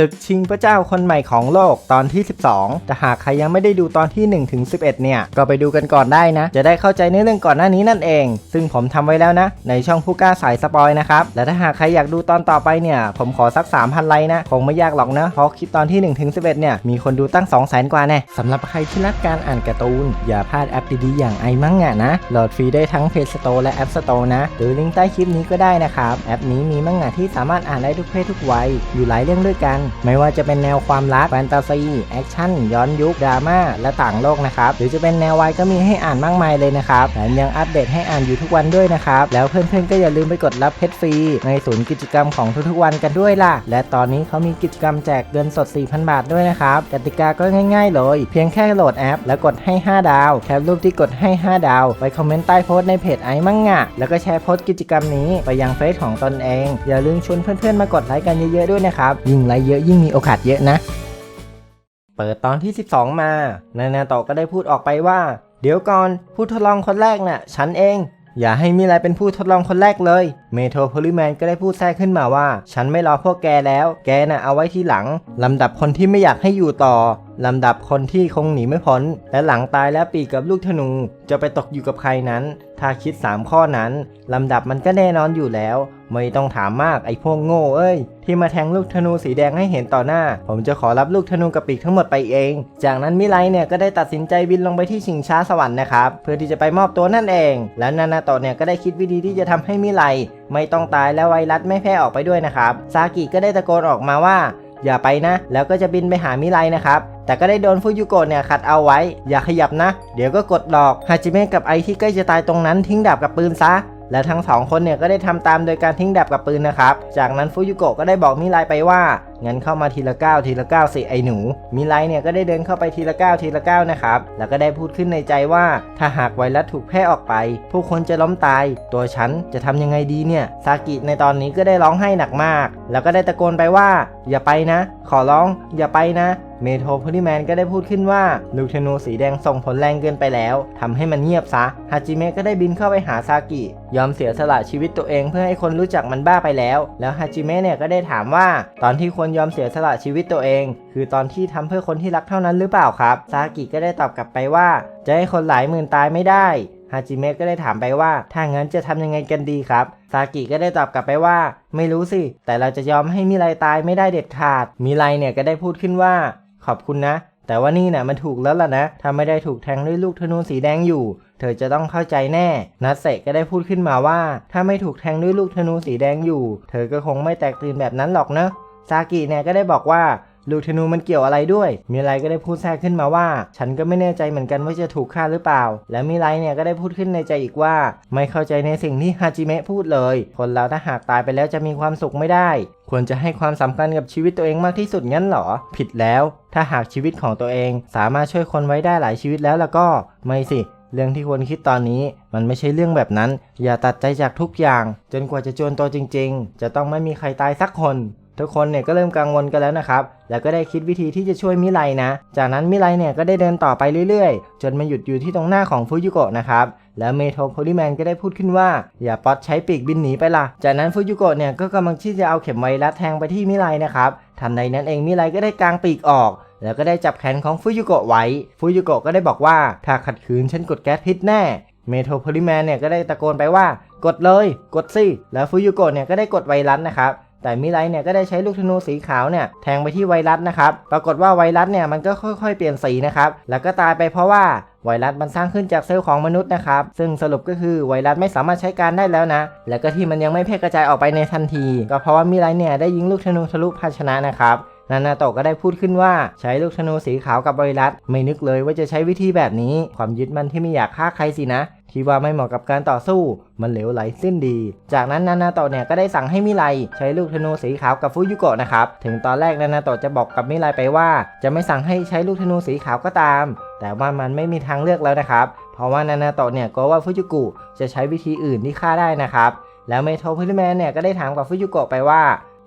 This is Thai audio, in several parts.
ศึกชิงพระเจ้าคนใหม่ของโลกตอนที่ 12 แต่หากใครยังไม่ได้ดูตอนที่ 1 ถึง 11 เนี่ย ก็ไปดูกันก่อนได้นะ จะได้เข้าใจในเรื่องก่อนหน้านี้นั่นเอง ซึ่งผมทำไว้แล้วนะ ในช่องผู้กล้าสายสปอยนะครับ และถ้าหากใครอยากดูตอนต่อไปเนี่ย ผมขอสัก 3,000 ไลค์นะ คงไม่ยากหรอกนะ เพราะคลิปตอนที่ 1 ถึง 11 เนี่ย มีคนดูตั้ง 200,000 กว่าแน่สำหรับใครที่รักการอ่านการ์ตูน อย่าพลาดแอปดีๆอย่างไอมั่งงะนะ โหลดฟรีได้ทั้ง Play Store และ App Store นะ หรือลิงก์ใต้คลิปนี้ก็ได้นะครับ แอปนี้มีมังงะที่สามารถอ่านได้ทุกเพศทุกวัย อยู่หลายเรื่องด้วยกันไม่ว่าจะเป็นแนวความรักแฟนตาซีแอคชั่นย้อนยุคดราม่าและต่างโลกนะครับหรือจะเป็นแนววายก็มีให้อ่านมากมายเลยนะครับแถมยังอัปเดตให้อ่านอยู่ทุกวันด้วยนะครับแล้วเพื่อนๆก็อย่าลืมไปกดรับเพชรฟรีในศูนย์กิจกรรมของทุกๆวันกันด้วยล่ะ และตอนนี้เขามีกิจกรรมแจกเงินสด 4,000 บาทด้วยนะครับกติกาก็ง่ายๆ เลย เพียงแค่โหลดแอป แล้วกดให้ 5 ดาว แคปรูปที่กดให้ 5 ดาว ไปคอมเมนต์ใต้โพสต์ในเพจไอ้มั่งงะแล้วก็แชร์โพสต์กิจกรรมนี้ไปยังเฟซของตนเอง อย่าลืมชวนเพื่อนๆมากดไลค์กันเยอะๆด้วยนะครับยิ่งไลค์เยอะยิ่งมีโอกาสเยอะนะ เปิดตอนที่ 12 มา นานาโตะก็ได้พูดออกไปว่า เดี๋ยวก่อนผู้ทดลองคนแรกน่ะ ฉันเอง อย่าให้มิไรเป็นผู้ทดลองคนแรกเลย เมโทรโพลิแมนก็ได้พูดแทรกขึ้นมาว่า ฉันไม่รอพวกแกแล้ว แกน่ะเอาไว้ที่หลัง ลำดับคนที่ไม่อยากให้อยู่ต่อ ลำดับคนที่คงหนีไม่พ้น และหลังตายแล้วปีกกับลูกธนู จะไปตกอยู่กับใครนั้น ถ้าคิด 3 ข้อนั้น ลำดับมันก็แน่นอนอยู่แล้ว ไม่ต้องถามมากไอ้พวกโง่เอ้ย ที่มาแทงลูกธนูสีแดงให้เห็นต่อหน้า ผมจะขอรับลูกธนูกับปีกทั้งหมดไปเอง จากนั้นมิไลเนี่ยก็ได้ตัดสินใจบินลงไปที่ชิงช้าสวรรค์นะครับเพื่อที่จะไปมอบตัวนั่นเอง แล้วนานาโตะเนี่ยก็ได้คิดวิธีที่จะทำให้มิไลไม่ต้องตายและไวรัสไม่แพร่ออกไปด้วยนะครับซากิก็ได้ตะโกนออกมาว่า อย่าไปนะ แล้วก็จะบินไปหามิไลนะครับแต่ก็ได้โดนฟุยุโกะเนี่ยขัดเอาไว้ อย่าขยับนะ เดี๋ยวก็กดหลอกฮาจิเมะกับไอที่ใกล้จะตายตรงนั้นทิ้งดาบกับปืนซะ และทั้งสองคนเนี่ยก็ได้ทำตามโดยการทิ้งดาบกับปืนนะครับ จากนั้นฟุยุโกะก็ได้บอกมิไลไปว่างั้นเข้ามาทีละก้าวทีละก้าวสิไอหนู มิไลเนี่ยก็ได้เดินเข้าไปทีละก้าวทีละก้าวนะครับ แล้วก็ได้พูดขึ้นในใจว่า ถ้าหากไวรัสถูกแพร่ออกไป ผู้คนจะล้มตาย ตัวฉันจะทำยังไงดีเนี่ย ซากิในตอนนี้ก็ได้ร้องไห้หนักมาก แล้วก็ได้ตะโกนไปว่า อย่าไปนะ ขอร้อง อย่าไปนะ เมโทรโพลิแมนก็ได้พูดขึ้นว่าลูกธนูสีแดงส่งผลแรงเกินไปแล้วทำให้มันเงียบซะฮาจิเมะก็ได้บินเข้าไปหาซากิ ยอมเสียสละชีวิตตัวเองเพื่อให้คนรู้จักมันบ้าไปแล้ว แล้วฮาจิเมะเนี่ยก็ได้ถามว่า ตอนที่ควรยอมเสียสละชีวิตตัวเอง คือตอนที่ทำเพื่อคนที่รักเท่านั้นหรือเปล่าครับซากิก็ได้ตอบกลับไปว่า จะให้คนหลายหมื่นตายไม่ได้ฮาจิเมะก็ได้ถามไปว่า ถ้างั้นจะทำยังไงกันดีครับซากิก็ได้ตอบกลับไปว่า ไม่รู้สิ แต่เราจะยอมให้มิไรตายไม่ได้เด็ดขาดมิไรเนี่ยก็ได้พูดขึ้นว่า ขอบคุณนะ แต่ว่านี่นะ่ะมันถูกแล้วล่ะนะ ถ้าไม่ได้ถูกแทงด้วยลูกธนูสีแดงอยู่ เธอจะต้องเข้าใจแน่ นัทเซก็ได้พูดขึ้นมาว่า ถ้าไม่ถูกแทงด้วยลูกธนูสีแดงอยู่ เธอก็คงไม่แตกตื่นแบบนั้นหรอกนะซากิเนี่ยก็ได้บอกว่าลูกธนูมันเกี่ยวอะไรด้วย มิไรก็ได้พูดแทรกขึ้นมาว่า ฉันก็ไม่แน่ใจเหมือนกันว่าจะถูกฆ่าหรือเปล่า และมิไรเนี่ยก็ได้พูดขึ้นในใจอีกว่า ไม่เข้าใจในสิ่งที่ฮาจิเมะพูดเลย คนเราถ้าหากตายไปแล้วจะมีความสุขไม่ได้ ควรจะให้ความสำคัญกับชีวิตตัวเองมากที่สุดงั้นหรอ ผิดแล้ว ถ้าหากชีวิตของตัวเอง สามารถช่วยคนไว้ได้หลายชีวิตแล้วแล้วก็ไม่สิ เรื่องที่ควรคิดตอนนี้ มันไม่ใช่เรื่องแบบนั้น อย่าตัดใจจากทุกอย่าง จนกว่าจะจวนตัวจริง ๆ จะต้องไม่มีใครตายสักคน ทุกคนเนี่ยก็เริ่มกังวลกันแล้วนะครับ แล้วก็ได้คิดวิธีที่จะช่วยมิไลนะ จากนั้นมิไลเนี่ยก็ได้เดินต่อไปเรื่อยๆ จนมาหยุดอยู่ที่ตรงหน้าของฟุยุโกะนะครับแล้วเมโทรโพลิแมนก็ได้พูดขึ้นว่า อย่าป๊อตใช้ปีกบินหนีไปล่ะ จากนั้นฟุยุโกะเนี่ยก็กำลังที่จะเอาเข็มไวรัสแทงไปที่มิไลนะครับทันใดนั้นเองมิไลก็ได้กางปีกออก แล้วก็ได้จับแขนของฟุยุโกะไว้ฟุยุโกะก็ได้บอกว่าถ้าขัดขืนฉันกดแก๊สพิษแน่ เมโทรโพลิแมนเนี่ยก็ได้ตะโกนไปว่ากดเลย กดสิ แล้วฟุยุโกะเนี่ยก็ได้กดไวรัสนะครับแต่มิไรเนี่ยก็ได้ใช้ลูกธนูสีขาวเนี่ยแทงไปที่ไวรัสนะครับ ปรากฏว่าไวรัสเนี่ยมันก็ค่อยๆเปลี่ยนสีนะครับ แล้วก็ตายไปเพราะว่าไวรัสมันสร้างขึ้นจากเซลล์ของมนุษย์นะครับ ซึ่งสรุปก็คือไวรัสไม่สามารถใช้การได้แล้วนะ แล้วก็ที่มันยังไม่แพร่กระจายออกไปในทันที ก็เพราะว่ามิไรเนี่ยได้ยิงลูกธนูทะลุภาชนะนะครับ นานาโตะก็ได้พูดขึ้นว่าใช้ลูกธนูสีขาวกับไวรัสไม่นึกเลยว่าจะใช้วิธีแบบนี้ ความยึดมั่นที่ไม่อยากฆ่าใครสินะ ที่ว่าไม่เหมาะกับการต่อสู้ มันเหลวไหลสิ้นดี จากนั้นนานาโตะเนี่ยก็ได้สั่งให้มิไลใช้ลูกธนูสีขาวกับฟุยุโกะนะครับ ถึงตอนแรกนานาโตะจะบอกกับมิไลไปว่า จะไม่สั่งให้ใช้ลูกธนูสีขาวก็ตาม แต่ว่ามันไม่มีทางเลือกแล้วนะครับ เพราะว่านานาโตะเนี่ยกลัวว่าฟุยุกุจะใช้วิธีอื่นที่ฆ่าได้นะครับ แล้วเมโทรพิลแมนเนี่ยก็ได้ถามกับฟุยุโกะไปว่า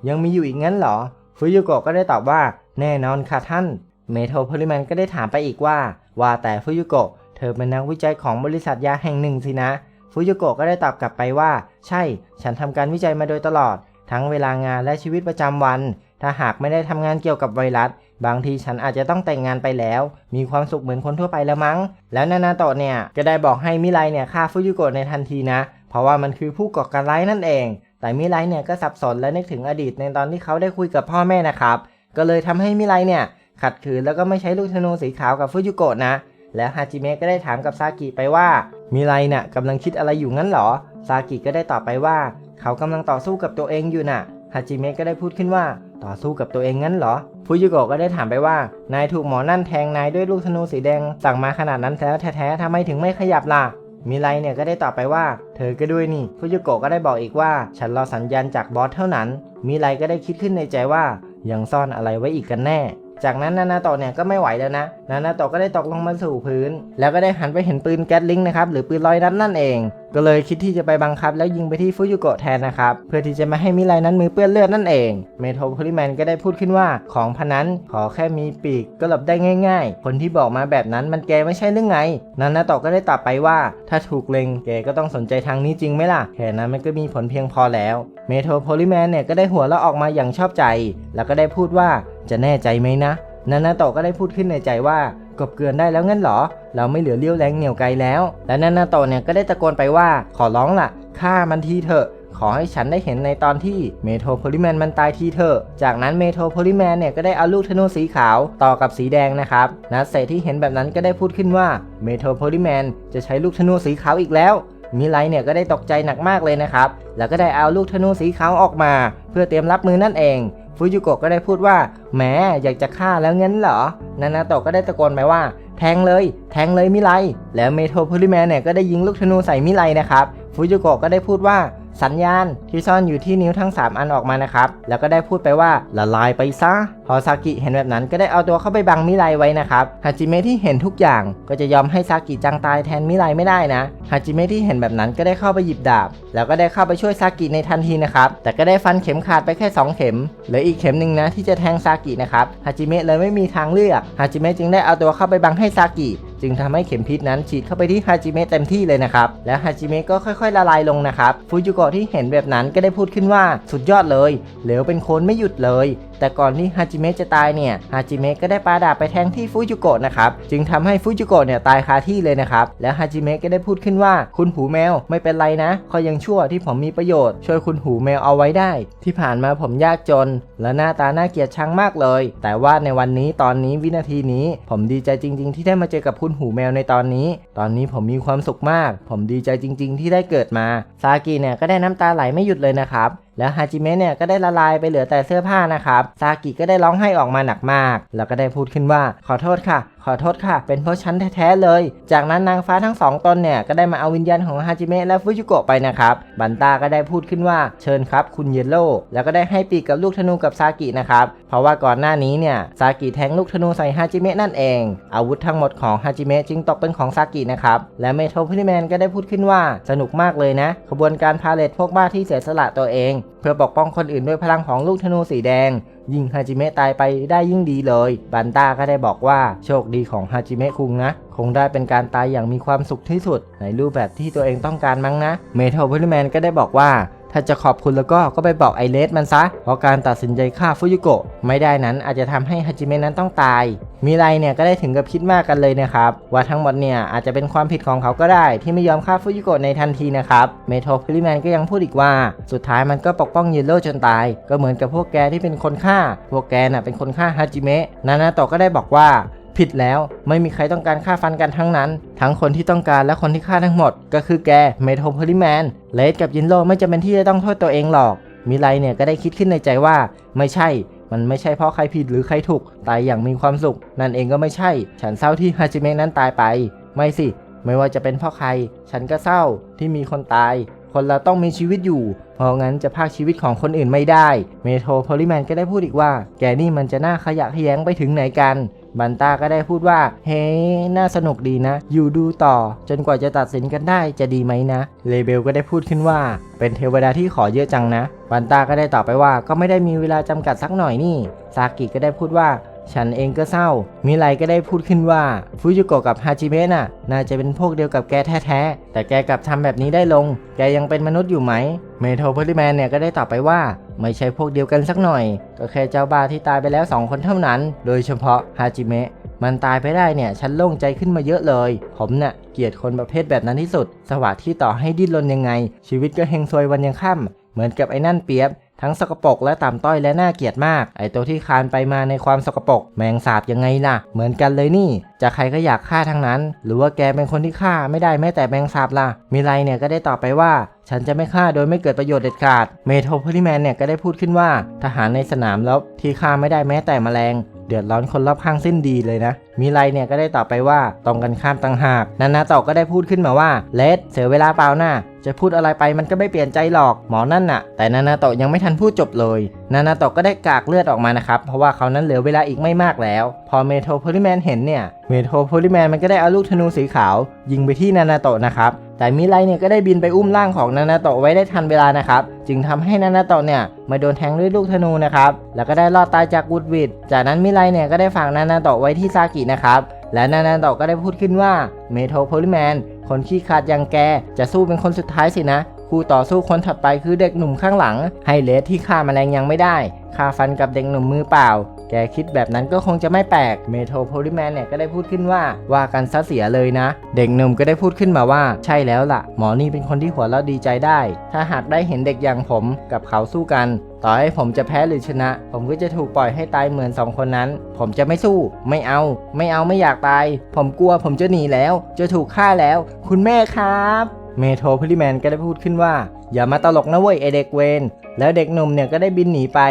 ยังมีอยู่อีกงั้นเหรอ ฟุยุโกะก็ได้ตอบว่า แน่นอนค่ะท่าน เมโทรโพลิแมนก็ได้ถามไปอีกว่า ว่าแต่ฟุยุโกะเธอเป็นนักวิจัยของบริษัทยาแห่งหนึ่งสินะฟุยุโกะก็ได้ตอบกลับไปว่า ใช่ ฉันทำการวิจัยมาโดยตลอด ทั้งเวลางานและชีวิตประจำวัน ถ้าหากไม่ได้ทำงานเกี่ยวกับไวรัส บางทีฉันอาจจะต้องแต่งงานไปแล้ว มีความสุขเหมือนคนทั่วไปแล้วมั้ง แล้วนานาโตะเนี่ยก็ได้บอกให้มิไรเนี่ยฆ่าฟุยุโกะในทันทีนะ เพราะว่ามันคือผู้ก่อการร้ายนั่นเอง แต่มิไรเนี่ยก็สับสนและนึกถึงอดีตในตอนที่เขาได้คุยกับพ่อแม่นะครับ ก็เลยทำให้มิไรเนี่ยขัดขืนแล้วก็ไม่ใช้ลูกธนูสีขาวกับฟุยุโกะนะ แล้วฮาจิเมะก็ได้ถามกับซากิไปว่ามิไรเนี่ยกำลังคิดอะไรอยู่งั้นเหรอ ซากิก็ได้ตอบไปว่า เขากำลังต่อสู้กับตัวเองอยู่น่ะฮาจิเมะก็ได้พูดขึ้นว่าต่อสู้กับตัวเองงั้นเหรอฟูยุโกะก็ได้ถามไปว่า นายถูกหมอนั่นแทงนายด้วยลูกธนูสีแดงสั่งมาขนาดนั้นแล้วแท้ๆทำไมถึงไม่ขยับล่ะ มิไรเนี่ยก็ได้ตอบไปว่า เธอก็ด้วยนี่ฟูยุโกะก็ได้บอกอีกว่า ฉันรอสัญญาณจากบอสเท่านั้น มิไรก็ได้คิดขึ้นในใจว่า ยังซ่อนอะไรไว้อีกกันแน่ จากนั้นนานาโตะเนี่ยก็ไม่ไหวแล้วนะ นานาโตะก็ได้ตกลงมาสู่พื้น แล้วก็ได้หันไปเห็นปืนแก๊สลิงนะครับหรือปืนลอยนัดนั่นเอง ก็เลยคิดที่จะไปบังคับแล้วยิงไปที่ฟุยุโกะแทนนะครับ เพื่อที่จะไม่ให้มิไรนั้นมือเปื้อนเลือดนั่นเอง เมโทรโพลิแมนก็ได้พูดขึ้นว่าของพนั้นขอแค่มีปีกก็หลบได้ง่าย ๆ คนที่บอกมาแบบนั้นมันแกไม่ใช่เรื่องไงนานนาโตะก็ได้ตอบไปว่า ถ้าถูกเล็งแกก็ต้องสนใจทางนี้จริงไหมล่ะ แค่นั้นมันก็มีผลเพียงพอแล้ว เมโทรโพลิแมนเนี่ยก็ได้หัวเราะออกมาอย่างชอบใจ แล้วก็ได้พูดว่าจะแน่ใจไหมนะนานาโตะก็ได้พูดขึ้นในใจว่า กบเกลือนได้แล้วงั้นเหรอ เราไม่เหลือเลี้ยวแรงเหนียวไกลแล้ว และนานาโตะเนี่ยก็ได้ตะโกนไปว่าขอร้องล่ะฆ่ามันทีเถอะขอให้ฉันได้เห็นในตอนที่เมโทรโพลิแมนมันตายทีเถอะ จากนั้นเมโทรโพลิแมนเนี่ยก็ได้เอาลูกธนูสีขาวต่อกับสีแดงนะครับ นัดเศษที่เห็นแบบนั้นก็ได้พูดขึ้นว่าเมโทรโพลิแมนจะใช้ลูกธนูสีขาวอีกแล้ว มิไลเนี่ยก็ได้ตกใจหนักมากเลยนะครับ แล้วก็ได้เอาลูกธนูสีขาวออกมา เพื่อเตรียมรับมือนั่นเอง ฟูยุโกะก็ได้พูดว่าแหมอยากจะฆ่าแล้วงั้นเหรอ นานาโตะก็ได้ตะโกนไปว่า แทงเลย แทงเลยมิไล แล้วเมโทรโพลิแมนเนี่ยก็ได้ยิงลูกธนูใส่มิไลนะครับฟูยุโกะก็ได้พูดว่าสัญญาณที่ซ่อนอยู่ที่นิ้วทั้ง 3 อันออกมานะครับ แล้วก็ได้พูดไปว่าละลายไปซะ พอซากิเห็นแบบนั้นก็ได้เอาตัวเข้าไปบังมิไลไว้นะครับฮาจิเมะที่เห็นทุกอย่างก็จะยอมให้ซากิจังตายแทนมิไลไม่ได้นะฮาจิเมะที่เห็นแบบนั้นก็ได้เข้าไปหยิบดาบ แล้วก็ได้เข้าไปช่วยซากิในทันทีนะครับแต่ก็ได้ฟันเข็มขาดไปแค่ 2 เข็มเหลืออีกเข็มหนึ่งนะที่จะแทงซากินะครับฮาจิเมะเลยไม่มีทางเลือกฮาจิเมะจึงได้เอาตัวเข้าไปบังให้ซากิจึงทำให้เข็มพิษนั้นฉีดเข้าไปที่ฮาจิเมะเต็มที่เลยนะครับ แล้วฮาจิเมะก็ค่อยๆ ละลายลงนะครับ ฟูจิโกะที่เห็นแบบนั้นก็ได้พูดขึ้นว่าสุดยอดเลย เหลวเป็นโคนไม่หยุดเลย แต่ก่อนที่ฮาจิเมะจะตายเนี่ยฮาจิเมะก็ได้ปาดาบไปแทงที่ฟูจิโกะนะครับจึงทำให้ฟูจิโกะเนี่ยตายคาที่เลยนะครับแล้วฮาจิเมะก็ได้พูดขึ้นว่า คุณหูแมวไม่เป็นไรนะขอยยังชั่วที่ผมมีประโยชน์ช่วยคุณหูแมวเอาไว้ได้ ที่ผ่านมาผมยากจน และหน้าตาน่าเกลียดชังมากเลย แต่ว่าในวันนี้ตอนนี้วินาทีนี้ ผมดีใจจริง ๆ ที่ได้มาเจอกับคุณหูแมวในตอนนี้ ตอนนี้ผมมีความสุขมาก ผมดีใจจริง ๆ ที่ได้เกิดมาซากิเนี่ยก็ได้น้ำตาไหลไม่หยุดเลยนะครับ แล้วฮาจิเมะเนี่ยก็ได้ละลายไปเหลือแต่เสื้อผ้านะครับซากิก็ได้ร้องไห้ออกมาหนักมาก แล้วก็ได้พูดขึ้นว่าขอโทษค่ะ อโทษค่ะ เป็นเพราะฉันแท้ๆเลย จากนั้นนางฟ้าทั้งสองตนเนี่ยก็ได้มาเอาวิญญาณของฮาจิเมะและฟุจิโกะไปนะครับ บันตาก็ได้พูดขึ้นว่าเชิญครับคุณเยลโล่แล้วก็ได้ให้ปีกกับลูกธนูกับซากินะครับ เพราะว่าก่อนหน้านี้เนี่ยซากิแทงลูกธนูใส่ฮาจิเมะนั่นเอง อาวุธทั้งหมดของฮาจิเมะจึงตกเป็นของซากินะครับและเมโทรพลิแมนก็ได้พูดขึ้นว่าสนุกมากเลยนะขบวนการพาเลทพวกบ้าที่เสียสละตัวเอง เพื่อปกป้องคนอื่นด้วยพลังของลูกธนูสีแดง ยิ่งฮาจิเมะตายไปได้ยิ่งดีเลย บันต้าก็ได้บอกว่าโชคดีของฮาจิเมะคุงนะ คงได้เป็นการตายอย่างมีความสุขที่สุด ในรูปแบบที่ตัวเองต้องการมั้งนะ เมทัลพลิแมนก็ได้บอกว่า ถ้าจะขอบคุณแล้วก็ก็ไปบอกไอเลสมันซะ เพราะการตัดสินใจฆ่าฟุยุโกะไม่ได้นั้นอาจจะทำให้ฮาจิเมะนั้นต้องตายมีไรเนี่ยก็ได้ถึงกับคิดมากกันเลยนะครับ ว่าทั้งหมดเนี่ยอาจจะเป็นความผิดของเขาก็ได้ ที่ไม่ยอมฆ่าฟุยุโกะในทันทีนะครับ เมทัลพลิแมนก็ยังพูดอีกว่า สุดท้ายมันก็ปกป้องเยลโล่จนตาย ก็เหมือนกับพวกแกที่เป็นคนฆ่า พวกแกน่ะเป็นคนฆ่าฮาจิเมะนานาโตะก็ได้บอกว่า ผิดแล้ว ไม่มีใครต้องการฆ่าฟันกันทั้งนั้น ทั้งคนที่ต้องการและคนที่ฆ่าทั้งหมด ก็คือแกเมโทรโพลิแมนเลดกับยินโลไม่จำเป็นที่จะต้องโทษตัวเองหรอก มิไลเนี่ยก็ได้คิดขึ้นในใจว่า ไม่ใช่ มันไม่ใช่เพราะใครผิดหรือใครถูกตายอย่างมีความสุข นั่นเองก็ไม่ใช่ ฉันเศร้าที่ฮาจิเมะนั้นตายไป ไม่สิ ไม่ว่าจะเป็นเพราะใคร ฉันก็เศร้าที่มีคนตายคนเราต้องมีชีวิตอยู่ เพราะงั้นจะพากชีวิตของคนอื่นไม่ได้ เมโทรโพลิแมนก็ได้พูดอีกว่า แกนี่มันจะน่าขยะแขยงไปถึงไหนกัน บันตาก็ได้พูดว่า เฮ้น่าสนุกดีนะ อยู่ดูต่อ จนกว่าจะตัดสินกันได้จะดีไหมนะ เลเบลก็ได้พูดขึ้นว่า เป็นเทวดาที่ขอเยอะจังนะ บันตาก็ได้ตอบไปว่าก็ไม่ได้มีเวลาจำกัดสักหน่อยนี่ ซากิก็ได้พูดว่า ฉันเองก็เศร้า มิไรก็ได้พูดขึ้นว่าฟูจิโกะกับฮาจิเมะน่ะ น่าจะเป็นพวกเดียวกับแกแท้ๆ แต่แกกลับทำแบบนี้ได้ลง แกยังเป็นมนุษย์อยู่ไหม เมโทรโพลิแมนเนี่ยก็ได้ตอบไปว่า ไม่ใช่พวกเดียวกันสักหน่อย ก็แค่เจ้าบ้าที่ตายไปแล้วสองคนเท่านั้น โดยเฉพาะฮาจิเมะมันตายไปได้เนี่ย ฉันโล่งใจขึ้นมาเยอะเลย ผมเนี่ยเกลียดคนประเภทแบบนั้นที่สุด สวัสดที่ต่อให้ดิ้นรนยังไง ชีวิตก็เฮงซวยวันยังค่ำเหมือนกับไอ้นั่นเปียบ ทั้งสกปรกและต่ำต้อยและน่าเกลียดมาก ไอตัวที่คานไปมาในความสกปรกแมงสาบยังไงล่ะ เหมือนกันเลยนี่ จะใครก็อยากฆ่าทั้งนั้น หรือว่าแกเป็นคนที่ฆ่าไม่ได้แม้แต่แมงสาบล่ะ มิไรเนี่ยก็ได้ตอบไปว่าฉันจะไม่ฆ่าโดยไม่เกิดประโยชน์เด็ดขาด เมโทรโพลิแมนเนี่ยก็ได้พูดขึ้นว่า ทหารในสนามรบที่ฆ่าไม่ได้แม้แต่แมลง เดือดร้อนคนรอบข้างสิ้นดีเลยนะ มิไรเนี่ยก็ได้ตอบไปว่าตรงกันข้ามต่างหาก นานาโตะก็ได้พูดขึ้นมาว่าเลสเสียเวลาเปล่าหน้าจะพูดอะไรไปมันก็ไม่เปลี่ยนใจหรอกหมอนั่นน่ะ แต่นานาโตะยังไม่ทันพูดจบเลย นานาโตะก็ได้กากเลือดออกมานะครับ เพราะว่าเขานั้นเหลือเวลาอีกไม่มากแล้ว พอเมโทรโพลิแมนเห็นเนี่ย เมโทรโพลิแมนมันก็ได้เอาลูกธนูสีขาว ยิงไปที่นานาโตะนะครับแต่มิไรเนี่ยก็ได้บินไปอุ้มร่างของนานาโตะไว้ได้ทันเวลานะครับ จึงทำให้นานาโตะเนี่ยมาโดนแทงด้วยลูกธนูนะครับ แล้วก็ได้รอดตายจากวูดวิดจากนั้นมิไรเนี่ยก็ได้ฝากนานาโตะไว้ที่ซากินะครับ และนานาโตะก็ได้พูดขึ้นว่าเมโทรโพลิแมนคนขี้ขาดอย่างแก จะสู้เป็นคนสุดท้ายสินะคู่ต่อสู้คนถัดไปคือเด็กหนุ่มข้างหลัง ให้เลสที่ฆ่าแมลงยังไม่ได้ฆ่าฟันกับเด็กหนุ่มมือเปล่า แกคิดแบบนั้นก็คงจะไม่แปลกเมโทรโพลิแมนเนี่ยก็ได้พูดขึ้นว่าว่ากันซะเสียเลยนะ เด็กหนุ่มก็ได้พูดขึ้นมาว่า ใช่แล้วล่ะ หมอนี่เป็นคนที่หัวเราะดีใจได้ ถ้าหากได้เห็นเด็กอย่างผมกับเขาสู้กัน ต่อให้ผมจะแพ้หรือชนะ ผมก็จะถูกปล่อยให้ตายเหมือนสองคนนั้น ผมจะไม่สู้ ไม่เอา ไม่เอาไม่อยากตาย ผมกลัวผมจะหนีแล้ว จะถูกฆ่าแล้ว คุณแม่ครับเมโทรพลิแมนก็ได้พูดขึ้นว่า อย่ามาตลกนะเว้ยไอเด็กเวนแล้วเด็กหนุ่มเนี่ยก็ได้บินหนีไป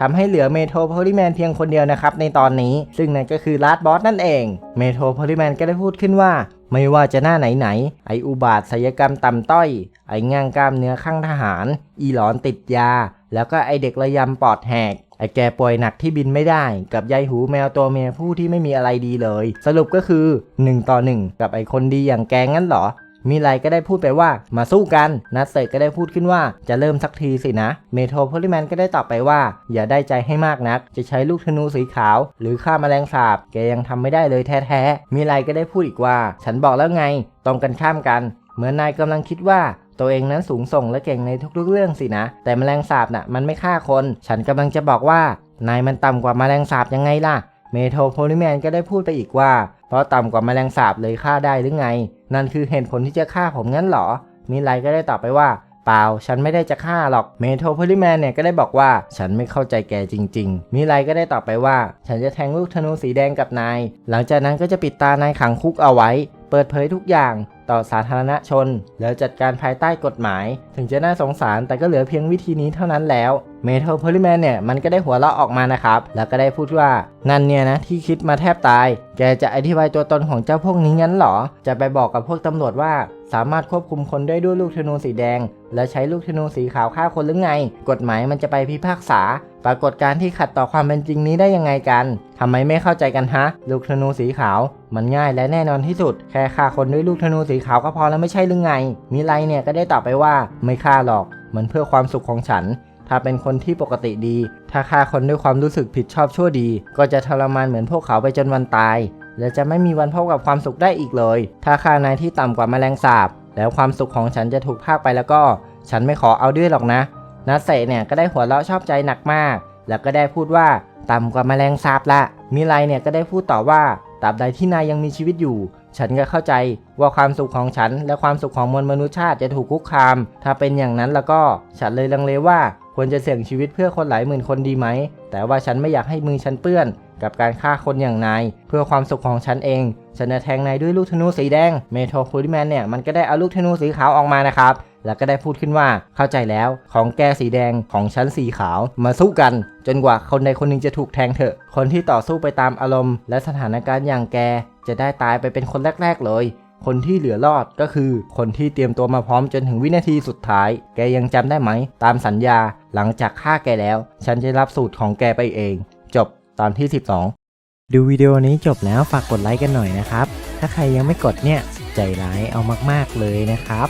ทำให้เหลือเมโทรโพลิแมนเพียงคนเดียวนะครับในตอนนี้ ซึ่งนั่นก็คือลาดบอสนั่นเอง เมโทรโพลิแมนก็ได้พูดขึ้นว่า ไม่ว่าจะหน้าไหนไหนๆไออุบาทศัลยกรรมต่ำต้อย ไอง่างกล้ามเนื้อข้างทหาร อีหลอนติดยา แล้วก็ไอเด็กระยำปอดแหกไอแกป่วยหนักที่บินไม่ได้ กับยายหูแมวตัวเมียผู้ที่ไม่มีอะไรดีเลย สรุปก็คือ 1 ต่อ 1 กับไอคนดีอย่างแกงั้นหรอมีไรก็ได้พูดไปว่ามาสู้กัน นัทเซก็ได้พูดขึ้นว่าจะเริ่มสักทีสินะ เมโทรโพลิแมนก็ได้ตอบไปว่า อย่าได้ใจให้มากนัก จะใช้ลูกธนูสีขาว หรือฆ่ามแมลงสาบ แกยังทำไม่ได้เลยแท้ๆมีไรก็ได้พูดอีกว่า ฉันบอกแล้วไง ตรงกันข้ามกัน เหมือนนายกำลังคิดว่า ตัวเองนั้นสูงส่งและเก่งในทุกๆเรื่องสินะ แต่แมลงสาบน่ะมันไม่ฆ่าคน ฉันกำลังจะบอกว่านายมันต่ำกว่าแมลงสาบยังไงล่ะ เมโทรโพลิแมนก็ได้พูดไปอีกว่า เพราะต่ำกว่าแมลงสาบเลยฆ่าได้หรือไง นั่นคือเหตุผลที่จะฆ่าผมงั้นหรอ มิไลก็ได้ตอบไปว่าเปล่า ฉันไม่ได้จะฆ่าหรอก เมโทรโพลิแมนเนี่ยก็ได้บอกว่า ฉันไม่เข้าใจแกจริง ๆ มิไลก็ได้ตอบไปว่า ฉันจะแทงลูกธนูสีแดงกับนาย หลังจากนั้นก็จะปิดตานายขังคุกเอาไว้ เปิดเผยทุกอย่าง ต่อสาธารณชนแล้วจัดการภายใต้กฎหมาย ถึงจะน่าสงสารแต่ก็เหลือเพียงวิธีนี้เท่านั้นแล้วเมโทรโพลิแมนเนี่ยมันก็ได้หัวเราะออกมานะครับ แล้วก็ได้พูดว่า นั่นเนี่ยนะที่คิดมาแทบตาย แกจะอธิบายตัวตนของเจ้าพวกนี้งั้นหรอ จะไปบอกกับพวกตำรวจว่า สามารถควบคุมคนได้ด้วยลูกธนูสีแดง และใช้ลูกธนูสีขาวฆ่าคนหรือไง กฎหมายมันจะไปพิพากษา ปรากฏการที่ขัดต่อความเป็นจริงนี้ได้ยังไงกันทำไมไม่เข้าใจกันฮะ ลูกธนูสีขาว มันง่ายและแน่นอนที่สุด แค่ฆ่าคนด้วยลูกธนูสีขาวก็พอแล้วไม่ใช่หรือไง มิไลเนี่ยก็ได้ตอบไปว่าไม่ฆ่าหรอก มันเพื่อความสุขของฉัน ถ้าเป็นคนที่ปกติดี ถ้าฆ่าคนด้วยความรู้สึกผิดชอบชั่วดี ก็จะทรมานเหมือนพวกเขาไปจนวันตาย และจะไม่มีวันพบกับความสุขได้อีกเลย ถ้าฆ่านายที่ต่ำกว่าแมลงสาบ แล้วความสุขของฉันจะถูกพากไปแล้วก็ ฉันไม่ขอเอาด้วยหรอกนะนัทเซเนี่ยก็ได้หัวเราะชอบใจหนักมาก แล้วก็ได้พูดว่าต่ำกว่าแมลงสาบละมิไลเนี่ยก็ได้พูดต่อว่า ตราบใดที่นายยังมีชีวิตอยู่ ฉันก็เข้าใจว่าความสุขของฉัน และความสุขของมวลมนุษยชาติจะถูกคุกคาม ถ้าเป็นอย่างนั้นแล้วก็ฉันเลยลังเลว่าควรจะเสี่ยงชีวิตเพื่อคนหลายหมื่นคนดีไหม แต่ว่าฉันไม่อยากให้มือฉันเปื้อน กับการฆ่าคนอย่างนาย เพื่อความสุขของฉันเอง ฉันจะแทงนายด้วยลูกธนูสีแดง เมโทรโพลิแมนเนี่ยมันก็ได้เอาลูกธนูสีขาวออกมานะครับ แล้วก็ได้พูดขึ้นว่าเข้าใจแล้วของแกสีแดงของฉันสีขาวมาสู้กัน จนกว่าคนใดคนหนึ่งจะถูกแทงเถอะ คนที่ต่อสู้ไปตามอารมณ์ และสถานการณ์อย่างแก จะได้ตายไปเป็นคนแรก ๆ เลย คนที่เหลือรอดก็คือ คนที่เตรียมตัวมาพร้อมจนถึงวินาทีสุดท้าย แกยังจำได้ไหม ตามสัญญา หลังจากฆ่าแกแล้ว ฉันจะรับสูตรของแกไปเอง จบตอนที่ 12 ดูวิดีโอนี้จบแล้วฝากกดไลค์กันหน่อยนะครับ ถ้าใครยังไม่กดเนี่ยใจร้ายเอามากๆเลยนะครับ